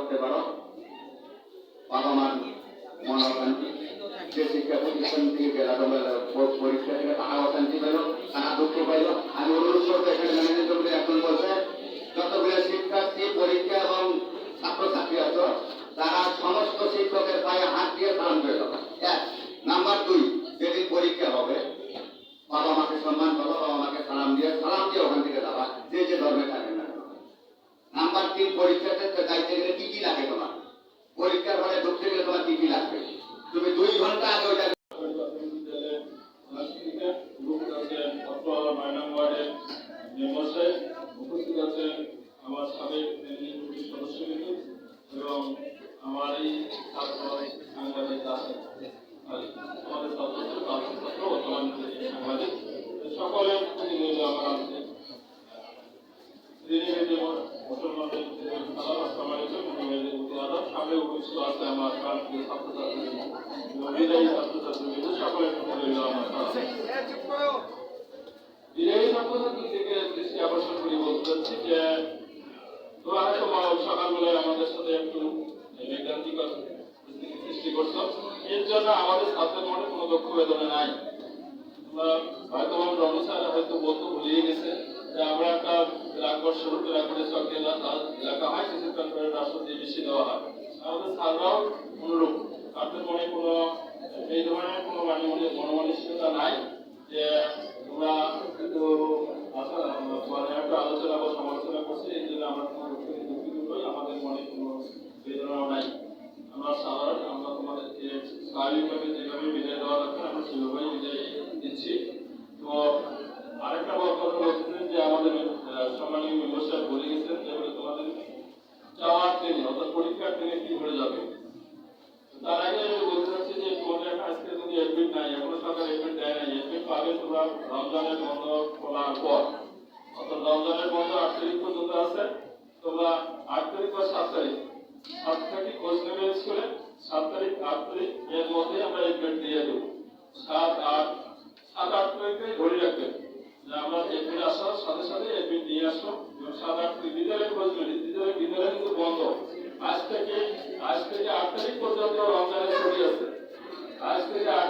করতে পারো। বাবা মার হয় যে শিক্ষা প্রতিষ্ঠান থেকে গেলা তিন পরীক্ষাতে যাইতে গেলে কি কি লাগে তোমার? পরীক্ষার হলে ঢুকতে গেলে তোমার কি কি লাগবে? তুমি দুই ঘণ্টা আগে ওইটা উপস্থিত আছেন আমার সাবেক সদস্যবৃন্দ এবং আমার এই ছাত্র সাংবাদিক আছেন আমাদের ছাত্র ছাত্র ছাত্র বর্তমান সাংবাদিক সকলের প্রতি রইল আমার আছে মুসলমানদের সালাম আসসালামু আলাইকুম মুসলমানদের প্রতি আদাব করি এর জন্য আমাদের ছাত্রের মনে কোনো দুঃখ বেদনা নাই হয়তো রমজ হয়তো গেছে যে আমরা একটা রাগবর শুরু রাগবরের চক্রে বেশি দেওয়া হয় আমাদের স্যাররাও অনুরূপ আপনার মনে কোনো এই ধরনের কোনো মানে মনোমানসিকতা নাই যে তোমরা কিন্তু মানে একটা আলোচনা বা সমালোচনা করছি এই জন্য আমরা দুঃখিত নই আমাদের মনে কোনো বেদনাও নাই আমরা সাধারণ আমরা তোমাদেরকে স্বাভাবিকভাবে যেভাবে বিদায় দেওয়া দরকার আমরা সেভাবেই বিদায় দিচ্ছি তো আরেকটা কথা ট্রেনে কি হয়ে যাবে তার আগে আমি বলতে চাচ্ছি যে এখন আজকে যদি এডমিট নাই, এখনও সরকার এডমিট দেয় নাই এডমিট পাবে তোমরা রমজানের বন্ধ খোলার পর। অর্থাৎ রমজানের বন্ধ আট তারিখ পর্যন্ত আছে। তোমরা আট তারিখ বা সাত তারিখ সাত তারিখ খোঁজ নেবে স্কুলে। সাত তারিখ, আট তারিখ, এর মধ্যে আমরা এডমিট দিয়ে দেবো। সাত আট সাত আট তারিখে ধরে রাখবেন যে আমরা এডমিট আসার সাথে সাথে এডমিট নিয়ে আসব সাত আট তারিখ বিদ্যালয় খোঁজ নেবে। বিদ্যালয় বিদ্যালয় কিন্তু বন্ধ আজ থেকে আজ